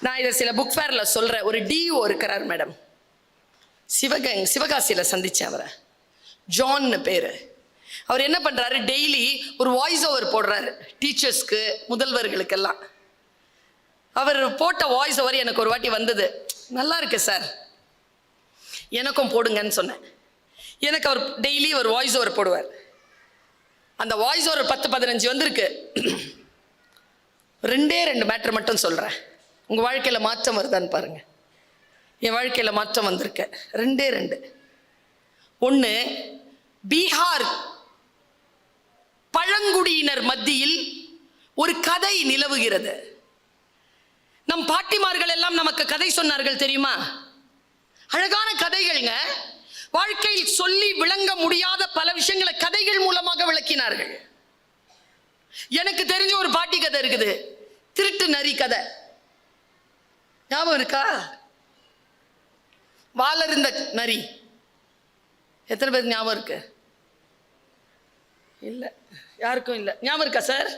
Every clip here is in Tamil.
நான் இதை சில புக் ஃபேரில் சொல்கிறேன் ஒரு டிஓ இருக்கிறார் மேடம். சிவகங் சிவகாசியில் சந்தித்தேன் அவரை. ஜான்னு பேர். அவர் என்ன பண்ணுறாரு டெய்லி ஒரு வாய்ஸ் ஓவர் போடுறாரு. டீச்சர்ஸ்க்கு முதல்வர்களுக்கெல்லாம். அவர் போட்ட வாய்ஸ் ஓவர் எனக்கு ஒரு வாட்டி வந்தது. நல்லா இருக்கு சார். எனக்கும் போடுங்கன்னு சொன்னேன். எனக்கு அவர் டெய்லி ஒரு வாய்ஸ் ஓவர் போடுவார். அந்த வாய்ஸ் ஓவர் பத்து பதினஞ்சு வந்திருக்கு. ரெண்டே ரெண்டு மேட்ரு மட்டும் சொல்கிறேன் உங்கள் வாழ்க்கையில் மாற்றம் வருதான்னு பாருங்கள் என் வாழ்க்கையில் மாற்றம் வந்திருக்க. ரெண்டே ரெண்டு. ஒன்று பீகார் பழங்குடியினர் மத்தியில் ஒரு கதை நிலவுகிறது. நம் பாட்டிமார்கள் எல்லாம் நமக்கு கதை சொன்னார்கள் தெரியுமா? அழகான கதைகள்ங்க. வாழ்க்கையில் சொல்லி விளங்க முடியாத பல விஷயங்களை கதைகள் மூலமாக விளக்கினார்கள். எனக்கு தெரிஞ்ச ஒரு பாட்டி கதை இருக்குது. திருட்டு நரி கதை. ஞாபகம் இருக்கா? வாளருந்த நரி. எத்தனை பேருக்கு ஞாபகம் இருக்கு? இல்லை யாருக்கும் இல்லை. ஞாபகம் இருக்கா சார்?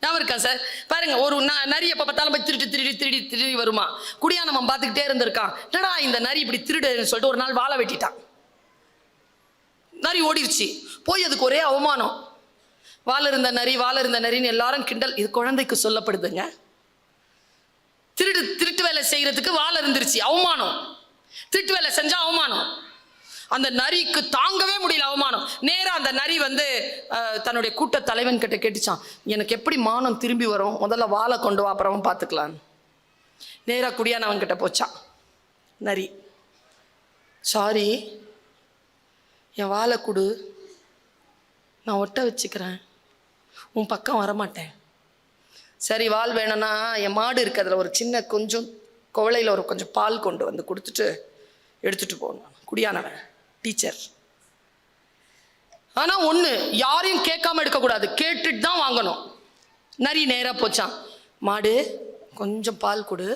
ஞாபகம் இருக்கா சார்? பாருங்க ஒரு நரி எப்போ பார்த்தாலும் போய் திருடி திருடி திருடி திருடி வருமா? குடியானவன் பார்த்துக்கிட்டே இருந்திருக்கான். என்னடா இந்த நரி இப்படி திருடுன்னு சொல்லிட்டு ஒரு நாள் வாழை வெட்டிட்டான். நரி ஓடிருச்சு. போய் அதுக்கு ஒரே அவமானம். வாழ இருந்த நரி வாழ இருந்த நரின்னு எல்லாரும் கிண்டல். இது குழந்தைக்கு சொல்லப்படுதுங்க. திருடு திருட்டு வேலை செய்கிறதுக்கு வாழ இருந்துருச்சு அவமானம். திருட்டு வேலை செஞ்சால் அவமானம். அந்த நரிக்கு தாங்கவே முடியல அவமானம். நேராக அந்த நரி வந்து தன்னுடைய கூட்ட தலைவன் கிட்ட கேட்டுச்சான் எனக்கு எப்படி மானம் திரும்பி வரும்? முதல்ல வாழை கொண்டு வா அப்புறம் பார்த்துக்கலாம் நேராக குடியானவன் கிட்ட போச்சான் நரி சாரி என் வாழை கொடு. நான் ஒட்ட வச்சுக்கிறேன். உன் பக்கம் வரமாட்டேன். சரி வால் வேணும்னா என் மாடு இருக்கு அதில் ஒரு சின்ன கொஞ்சம் குவளையில் ஒரு கொஞ்சம் பால் கொண்டு வந்து கொடுத்துட்டு எடுத்துட்டு போகணும் குடியானவன் டீச்சர். ஆனால் ஒன்று யாரையும் கேட்காம எடுக்கக்கூடாது. கேட்டுட்டு தான் வாங்கணும். நரி நேராக போச்சான். மாடு கொஞ்சம் பால் கொடு.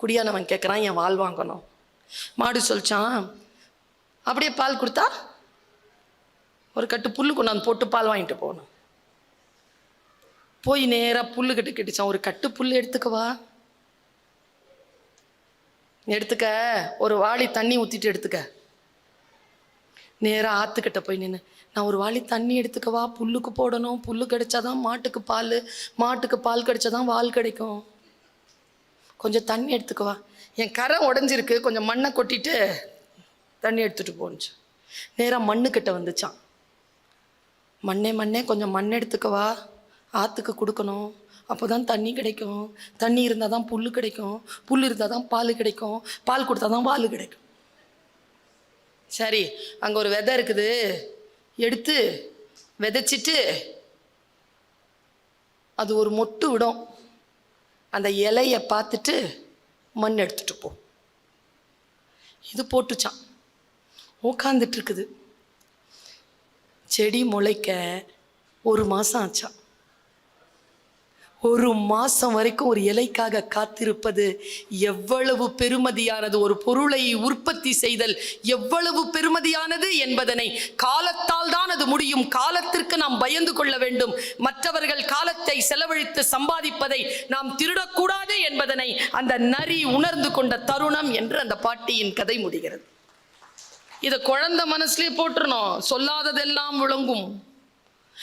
குடியானவன் கேட்குறான் என் வால் வாங்கணும். மாடு சொல்லிச்சான் அப்படியே பால் கொடுத்தா ஒரு கட்டு புல்லு கொண்டாந்து போட்டு பால் வாங்கிட்டு போகணும். போய் நேராக புல்லு கட்டு கட்டிச்சான். ஒரு கட்டு புல் எடுத்துக்கவா எடுத்துக்க. ஒரு வாளி தண்ணி ஊற்றிட்டு எடுத்துக்க. நேராக ஆற்றுக்கிட்ட போய் நின்று நான் ஒரு வாளி தண்ணி எடுத்துக்கவா புல்லுக்கு போடணும். புல்லு கிடைச்சாதான் மாட்டுக்கு பால். மாட்டுக்கு பால் கிடைச்சாதான் வால் கிடைக்கும். கொஞ்சம் தண்ணி எடுத்துக்கவா என் கரை உடஞ்சிருக்கு. கொஞ்சம் மண்ணை கொட்டிட்டு தண்ணி எடுத்துகிட்டு போனுச்சு நேராக மண்ணுக்கிட்ட வந்துச்சான். மண்ணே மண்ணே கொஞ்சம் மண் எடுத்துக்கவா ஆற்றுக்கு கொடுக்கணும். அப்போ தான் தண்ணி கிடைக்கும். தண்ணி இருந்தால் தான் புல் கிடைக்கும். புல் இருந்தால் தான் பால் கிடைக்கும். பால் கொடுத்தா தான் பால் கிடைக்கும். சரி அங்கே ஒரு விதை இருக்குது. எடுத்து விதைச்சிட்டு அது ஒரு மொட்டு விடும். அந்த இலையை பார்த்துட்டு மண் எடுத்துகிட்டு போ. இது போட்டுச்சான். உட்காந்துட்டு இருக்குது. செடி முளைக்க ஒரு மாதம் ஆச்சான். ஒரு மாதம் வரைக்கும் ஒரு இலைக்காக காத்திருப்பது எவ்வளவு பெருமதியானது. ஒரு பொருளை உற்பத்தி செய்தல் எவ்வளவு பெருமதியானது என்பதனை காலத்தால் தான் அது முடியும். காலத்திற்கு நாம் பயந்து கொள்ள வேண்டும். மற்றவர்கள் காலத்தை செலவழித்து சம்பாதிப்பதை நாம் திருடக்கூடாது என்பதனை அந்த நரி உணர்ந்து கொண்ட தருணம் என்று அந்த பாட்டியின் கதை முடிகிறது. இதை குழந்தை மனசுலேயே போட்டுறணும். சொல்லாததெல்லாம் விளங்கும்.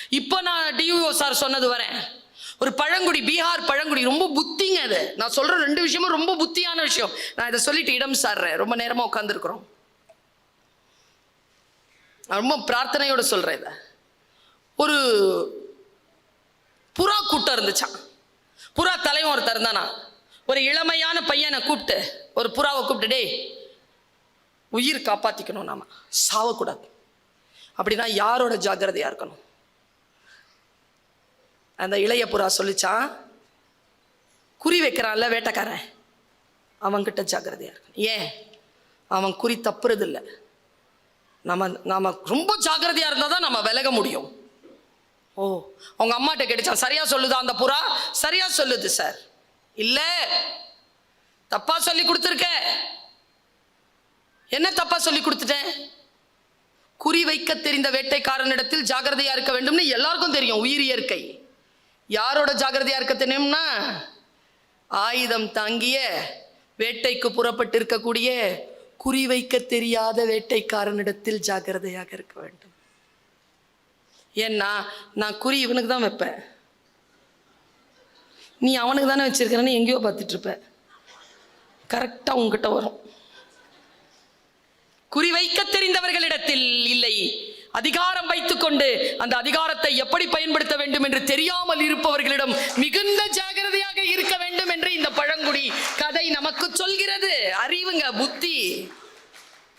இப்போ நான் டியூஓ சார் சொன்னது வரேன். ஒரு பழங்குடி பீகார் பழங்குடி ரொம்ப புத்திங்க அது. நான் சொல்கிற ரெண்டு விஷயமும் ரொம்ப புத்தியான விஷயம். நான் இதை சொல்லிட்டு இடம் சார்றேன். ரொம்ப நேரமாக உட்காந்துருக்குறோம் நான் ரொம்ப பிரார்த்தனையோடு சொல்கிறேன் இதை. ஒரு புறா கூட்டம் இருந்துச்சான் புறா தலைவன் ஒருத்தர் இருந்தானா? ஒரு இளமையான பையனை கூப்பிட்டு ஒரு புறாவை கூப்பிட்டு டேய் உயிர் காப்பாற்றிக்கணும் நாம். சாவக்கூடாது. அப்படின்னா யாரோட ஜாக்கிரதையாக இருக்கணும்? அந்த இளைய புறா சொல்லிச்சான் குறி வைக்கிறான்ல வேட்டைக்காரன். அவன்கிட்ட ஜாக்கிரதையா இருக்கணும். ஏன்? அவன் குறி தப்புறது இல்லை நம்ம நாம ரொம்ப ஜாக்கிரதையா இருந்தால் தான் நம்ம விலக முடியும். ஓ அவங்க அம்மாட்ட கிடைச்சான் சரியா சொல்லுதா அந்த புறா? சரியா சொல்லுது சார் இல்லை. தப்பா சொல்லி கொடுத்துருக்க. என்ன தப்பா சொல்லி கொடுத்துட்டேன்? குறி வைக்க தெரிந்த வேட்டைக்காரனிடத்தில் ஜாக்கிரதையா இருக்க வேண்டும்னு எல்லாருக்கும் தெரியும் உயிர் இயற்கை. யாரோட ஜாக்கிரதையா இருக்க தெரியும்னா ஆயுதம் தாங்கிய வேட்டைக்கு புறப்பட்டு இருக்கக்கூடிய குறி குறிவைக்க தெரியாத வேட்டைக்காரனிடத்தில் ஜாக்கிரதையாக இருக்க வேண்டும். ஏன்னா நான் குறி இவனுக்கு தான் வைப்பேன். நீ அவனுக்கு தானே வச்சிருக்கிறன்னு எங்கேயோ பார்த்துட்டு இருப்ப கரெக்டாக உங்ககிட்ட வரும் குறிவைக்க தெரிந்தவர்களிடத்தில் இல்லை. அதிகாரம் வைத்துக்கொண்டு அந்த அதிகாரத்தை எப்படி பயன்படுத்த வேண்டும் என்று தெரியாமல் இருப்பவர்களிடம் மிகுந்த ஜாகிரதையாக இருக்க வேண்டும் என்று இந்த பழங்குடி கதை நமக்கு சொல்கிறது. அறிவுங்க புத்தி.